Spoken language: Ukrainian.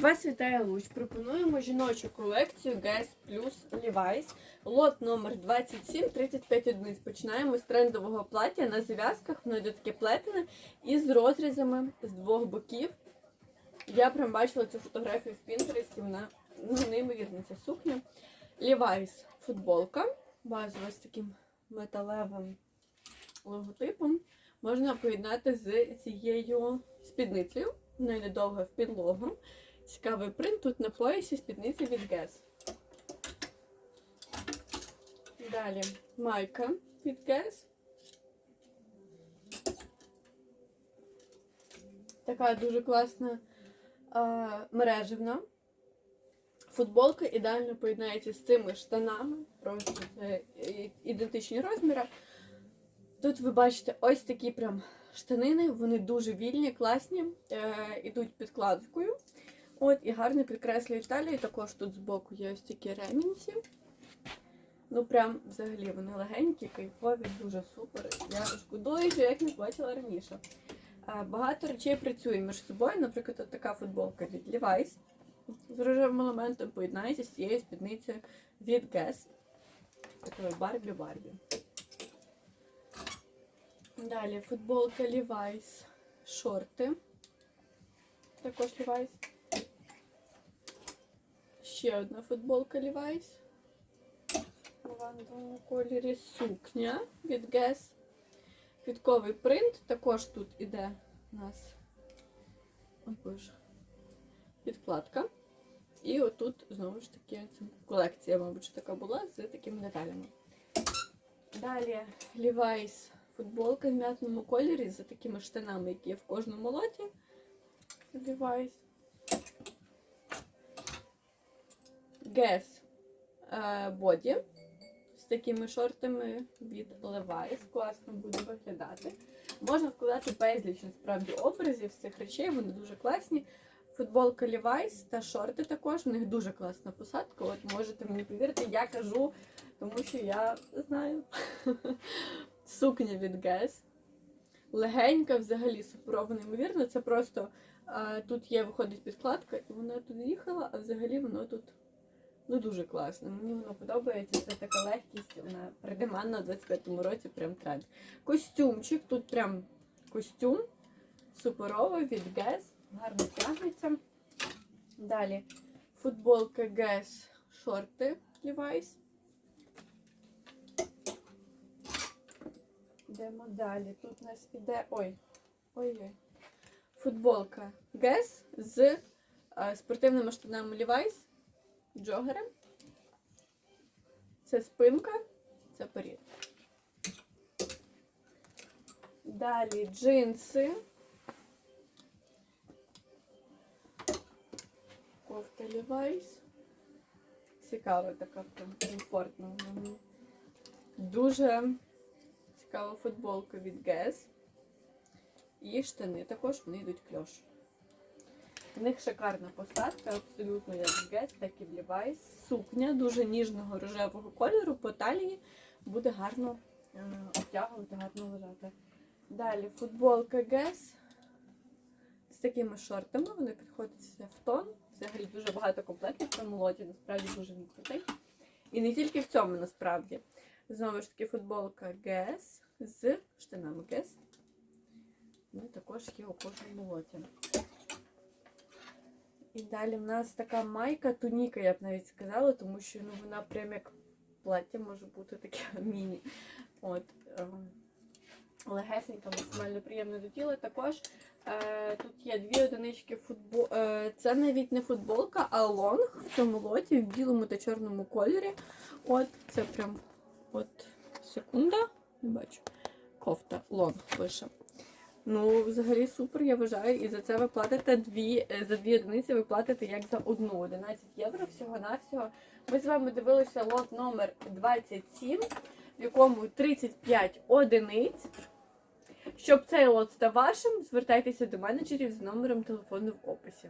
Вас вітає Луч. Пропонуємо жіночу колекцію Guess Plus Levi's. Лот номер 27, 35 одиниць. Починаємо з трендового плаття на зав'язках. Воно йде таке плетене і з розрізами з двох боків. Я прям бачила цю фотографію в Пінтересті, вона ну, неймовірна ця сукня. Levi's футболка, базова з таким металевим логотипом. Можна поєднати з цією спідницею. Вона йде довго в підлогу. Цікавий принт тут на поясі спідниці від Guess. Далі майка від Guess. Така дуже класна а, мережевна. Футболка ідеально поєднається з цими штанами. Просто це ідентичні розміри. Тут ви бачите ось такі прям штанини, вони дуже вільні, класні, е, ідуть підкладкою. От, і гарно підкреслюють талію. Також тут збоку є ось такі ремінці. Ну, прям взагалі вони легенькі, кайфові, дуже супер. Я шкодую, що я не бачила раніше. Е, Багато речей працює між собою. Наприклад, от така футболка від Levi's з рожевим елементом поєднається з цією спідницею від Guess. Такою Барбі-Барбі. Далі футболка Levi's, шорти. Також Levi's. Ще одна футболка Levi's. У лавандовому кольорі сукня від Guess. Квітковий принт. Також тут іде у нас ой, боже, підкладка. І отут знову ж таки колекція, мабуть, така була з такими деталями. Далі Levi's футболка в м'ятному кольорі з такими штанами, які є в кожному лоті. Levi's. Guess е, боді з такими шортами від Levi's. Класно буде виглядати. Можна вкладати безліч насправді образів з цих речей, вони дуже класні. Футболка Levi's та шорти також. У них дуже класна посадка. От можете мені повірити, я кажу, тому що я знаю. Сукня від Guess. Легенька, взагалі суперова, неймовірно. Це просто а, тут є, виходить підкладка, і вона тут їхала, а взагалі воно тут ну, дуже класно. Мені воно подобається. Це така легкість, вона придиманна у 25-му році, прям тренд. Костюмчик, тут прям костюм суперовий від Guess. Гарно тягнеться. Далі футболка Guess, шорти Levi's. Йдемо далі. Тут у нас іде. Ой. Ой-ой. Футболка Guess з е, спортивними штанами Levi's, джогером. Це спинка, це перід. Далі джинси. Кофта Levi's. Цікава така комфортна. вона. Дуже цікава футболка від Guess. І штани також вони йдуть кльош. В них шикарна посадка, абсолютно як Guess, так і в Levi's. Сукня дуже ніжного рожевого кольору по талії буде гарно е, обтягувати, гарно лежати. Далі футболка Guess з такими шортами. Вони підходять в тон. Взагалі дуже багато комплектів в цьому насправді дуже він крутий. І не тільки в цьому насправді. Знову ж таки, футболка Guess з штанами Guess. І також є у кожному лоті. І далі в нас така майка, туніка, я б навіть сказала, тому що ну, вона прям як плаття може бути таке міні. От, легесенька, максимально приємно до тіла. Також е, тут є дві одинички футбол. Е, це навіть не футболка, а лонг в цьому лоті в білому та чорному кольорі. От, це прям от секунда. Не бачу. Кофта, лонг пише. Ну, взагалі супер, я вважаю. І за це ви платите дві, е, за дві одиниці ви платите як за одну. 11 євро всього-навсього. Ми з вами дивилися лот номер 27, в якому 35 одиниць. Щоб цей лот став вашим, звертайтеся до менеджерів за номером телефону в описі.